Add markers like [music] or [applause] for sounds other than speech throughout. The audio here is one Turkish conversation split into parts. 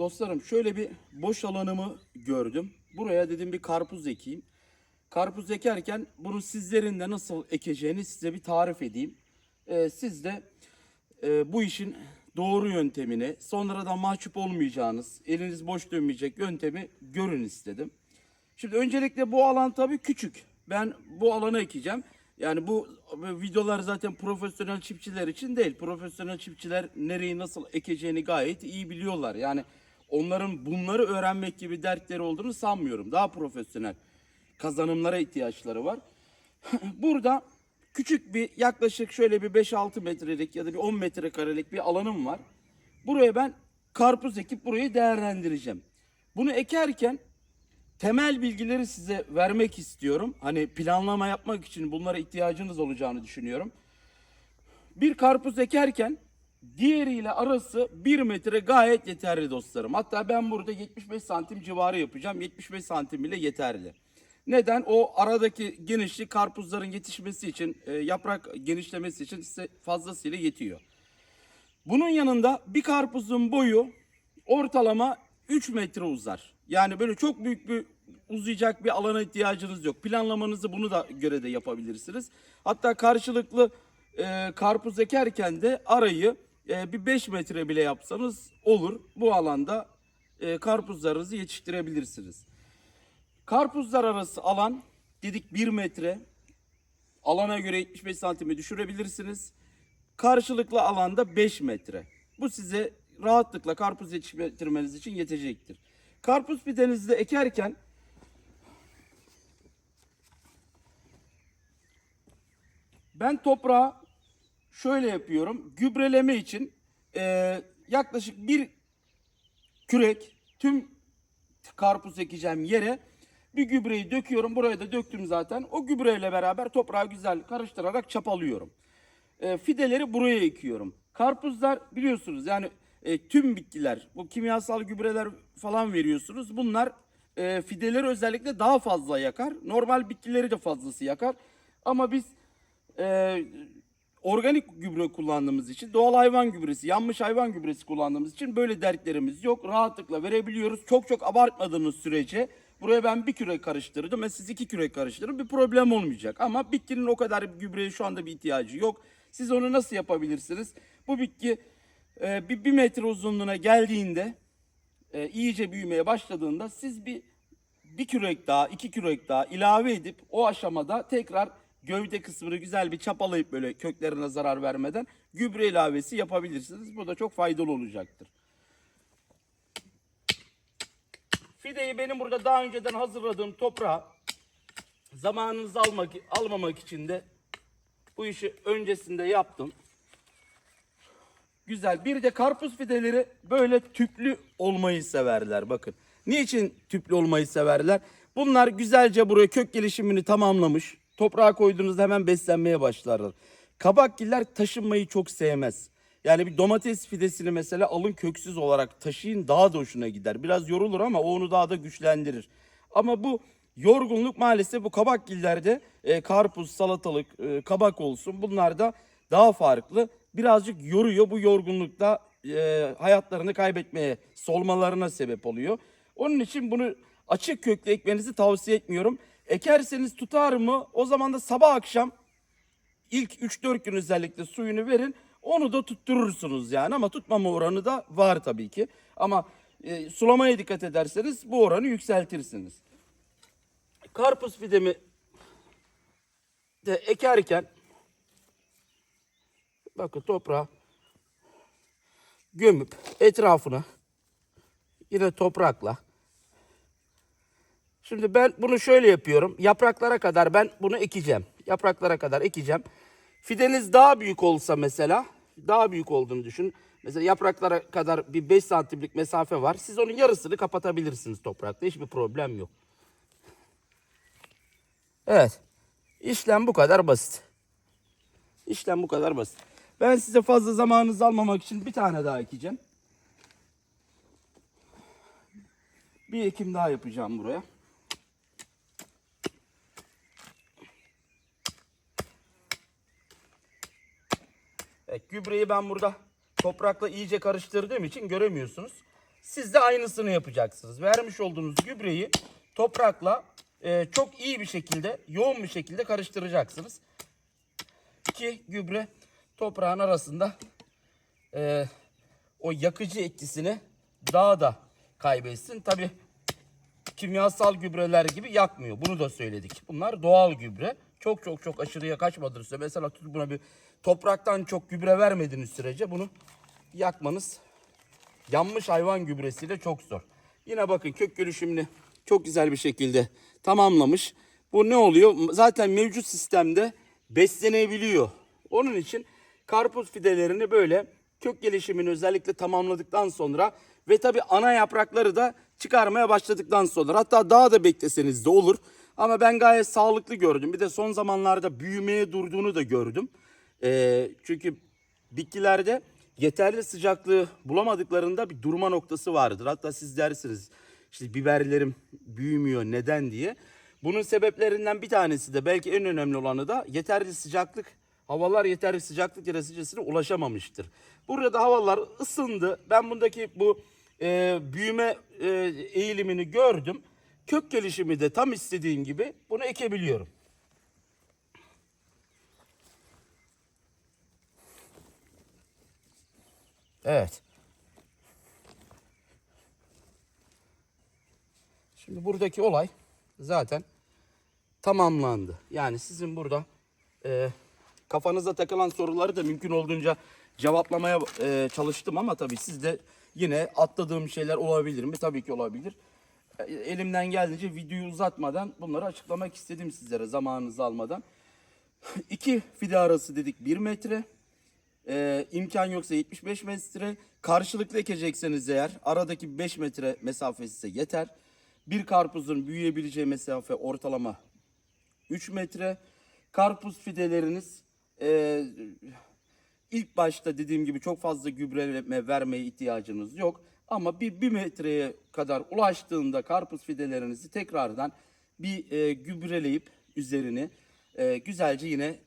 Dostlarım şöyle bir boş alanımı gördüm. Buraya dedim bir karpuz ekeyim. Karpuz ekerken bunu sizlerin de nasıl ekeceğini size bir tarif edeyim. Ee, siz de e, bu işin doğru yöntemini, sonradan mahcup olmayacağınız, eliniz boş dönmeyecek yöntemi görün istedim. Şimdi öncelikle bu alan tabii küçük. Ben bu alanı ekeceğim. Yani bu videolar zaten profesyonel çiftçiler için değil. Profesyonel çiftçiler nereyi nasıl ekeceğini gayet iyi biliyorlar. Yani onların bunları öğrenmek gibi dertleri olduğunu sanmıyorum. Daha profesyonel kazanımlara ihtiyaçları var. [laughs] Burada küçük bir yaklaşık şöyle bir 5-6 metrelik ya da bir 10 metrekarelik bir alanım var. Buraya ben karpuz ekip burayı değerlendireceğim. Bunu ekerken temel bilgileri size vermek istiyorum. Hani planlama yapmak için bunlara ihtiyacınız olacağını düşünüyorum. Bir karpuz ekerken diğeriyle arası 1 metre gayet yeterli dostlarım. Hatta ben burada 75 santim civarı yapacağım. 75 santim bile yeterli. Neden? O aradaki genişlik karpuzların yetişmesi için, e, yaprak genişlemesi için size fazlasıyla yetiyor. Bunun yanında bir karpuzun boyu ortalama 3 metre uzar. Yani böyle çok büyük bir uzayacak bir alana ihtiyacınız yok. Planlamanızı bunu da göre de yapabilirsiniz. Hatta karşılıklı e, karpuz ekerken de arayı e, bir 5 metre bile yapsanız olur. Bu alanda e, karpuzlarınızı yetiştirebilirsiniz. Karpuzlar arası alan dedik 1 metre. Alana göre 75 santimi düşürebilirsiniz. Karşılıklı alanda 5 metre. Bu size rahatlıkla karpuz yetiştirmeniz için yetecektir. Karpuz fidenizi de ekerken ben toprağı şöyle yapıyorum. Gübreleme için eee, yaklaşık bir kürek tüm karpuz ekeceğim yere bir gübreyi döküyorum. Buraya da döktüm zaten. O gübreyle beraber toprağı güzel karıştırarak çapalıyorum. E, fideleri buraya ekiyorum. Karpuzlar biliyorsunuz yani e, tüm bitkiler bu kimyasal gübreler falan veriyorsunuz. Bunlar e, fideleri özellikle daha fazla yakar. Normal bitkileri de fazlası yakar. Ama biz e, organik gübre kullandığımız için, doğal hayvan gübresi, yanmış hayvan gübresi kullandığımız için böyle dertlerimiz yok. Rahatlıkla verebiliyoruz. Çok çok abartmadığınız sürece buraya ben bir kürek karıştırdım ve siz iki kürek karıştırın bir problem olmayacak. Ama bitkinin o kadar gübreye şu anda bir ihtiyacı yok. Siz onu nasıl yapabilirsiniz? Bu bitki e, bir, bir metre uzunluğuna geldiğinde e, iyice büyümeye başladığında siz bir bir kürek daha, iki kürek daha ilave edip o aşamada tekrar gövde kısmını güzel bir çapalayıp böyle köklerine zarar vermeden gübre ilavesi yapabilirsiniz. Bu da çok faydalı olacaktır. Fideyi benim burada daha önceden hazırladığım toprağa zamanınızı almak, almamak için de bu işi öncesinde yaptım. Güzel. Bir de karpuz fideleri böyle tüplü olmayı severler. Bakın. Niçin tüplü olmayı severler? Bunlar güzelce buraya kök gelişimini tamamlamış. Toprağa koyduğunuzda hemen beslenmeye başlarlar. Kabakgiller taşınmayı çok sevmez. Yani bir domates fidesini mesela alın köksüz olarak taşıyın daha da hoşuna gider. Biraz yorulur ama onu daha da güçlendirir. Ama bu yorgunluk maalesef bu kabakgillerde e, karpuz, salatalık, e, kabak olsun bunlarda daha farklı. Birazcık yoruyor. Bu yorgunlukta e, hayatlarını kaybetmeye, solmalarına sebep oluyor. Onun için bunu açık köklü ekmenizi tavsiye etmiyorum. Ekerseniz tutar mı? O zaman da sabah akşam ilk 3-4 gün özellikle suyunu verin. Onu da tutturursunuz yani ama tutmama oranı da var tabii ki. Ama e, sulamaya dikkat ederseniz bu oranı yükseltirsiniz. Karpuz fidemi de ekerken bakın toprağa gömüp etrafına yine toprakla Şimdi ben bunu şöyle yapıyorum. Yapraklara kadar ben bunu ekeceğim. Yapraklara kadar ekeceğim. Fideniz daha büyük olsa mesela, daha büyük olduğunu düşün. Mesela yapraklara kadar bir 5 santimlik mesafe var. Siz onun yarısını kapatabilirsiniz toprakla. Hiçbir problem yok. Evet. İşlem bu kadar basit. İşlem bu kadar basit. Ben size fazla zamanınızı almamak için bir tane daha ekeceğim. Bir ekim daha yapacağım buraya. Evet, gübreyi ben burada toprakla iyice karıştırdığım için göremiyorsunuz. siz de aynısını yapacaksınız. Vermiş olduğunuz gübreyi toprakla e, çok iyi bir şekilde, yoğun bir şekilde karıştıracaksınız. Ki gübre toprağın arasında e, o yakıcı etkisini daha da kaybetsin. Tabi kimyasal gübreler gibi yakmıyor. Bunu da söyledik. Bunlar doğal gübre. Çok çok çok aşırıya kaçmadığınız sürece mesela tutup buna bir topraktan çok gübre vermediğiniz sürece bunu yakmanız yanmış hayvan gübresiyle çok zor. Yine bakın kök gelişimini çok güzel bir şekilde tamamlamış. Bu ne oluyor? Zaten mevcut sistemde beslenebiliyor. Onun için karpuz fidelerini böyle kök gelişimini özellikle tamamladıktan sonra ve tabii ana yaprakları da çıkarmaya başladıktan sonra hatta daha da bekleseniz de olur. Ama ben gayet sağlıklı gördüm. Bir de son zamanlarda büyümeye durduğunu da gördüm. Ee, çünkü bitkilerde yeterli sıcaklığı bulamadıklarında bir durma noktası vardır. Hatta siz dersiniz işte biberlerim büyümüyor neden diye. Bunun sebeplerinden bir tanesi de belki en önemli olanı da yeterli sıcaklık havalar yeterli sıcaklık derecesine ulaşamamıştır. Burada havalar ısındı. Ben bundaki bu e, büyüme e, eğilimini gördüm. Kök gelişimi de tam istediğim gibi bunu ekebiliyorum. Evet. Şimdi buradaki olay zaten tamamlandı. Yani sizin burada e, kafanıza takılan soruları da mümkün olduğunca cevaplamaya e, çalıştım ama tabii sizde yine atladığım şeyler olabilir mi? Tabii ki olabilir. Elimden geldiğince videoyu uzatmadan bunları açıklamak istedim sizlere zamanınızı almadan. [laughs] İki fide arası dedik 1 metre. Ee, imkan yoksa 75 metre. Karşılıklı ekecekseniz eğer aradaki 5 metre mesafesi ise yeter. Bir karpuzun büyüyebileceği mesafe ortalama 3 metre. Karpuz fideleriniz e, ilk başta dediğim gibi çok fazla gübreleme vermeye ihtiyacınız yok. Ama bir, bir metreye kadar ulaştığında karpuz fidelerinizi tekrardan bir e, gübreleyip üzerini e, güzelce yine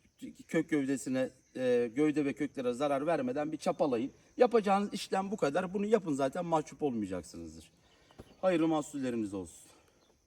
kök gövdesine e, gövde ve köklere zarar vermeden bir çapalayın. Yapacağınız işlem bu kadar. Bunu yapın zaten mahcup olmayacaksınızdır. Hayırlı mahsulleriniz olsun.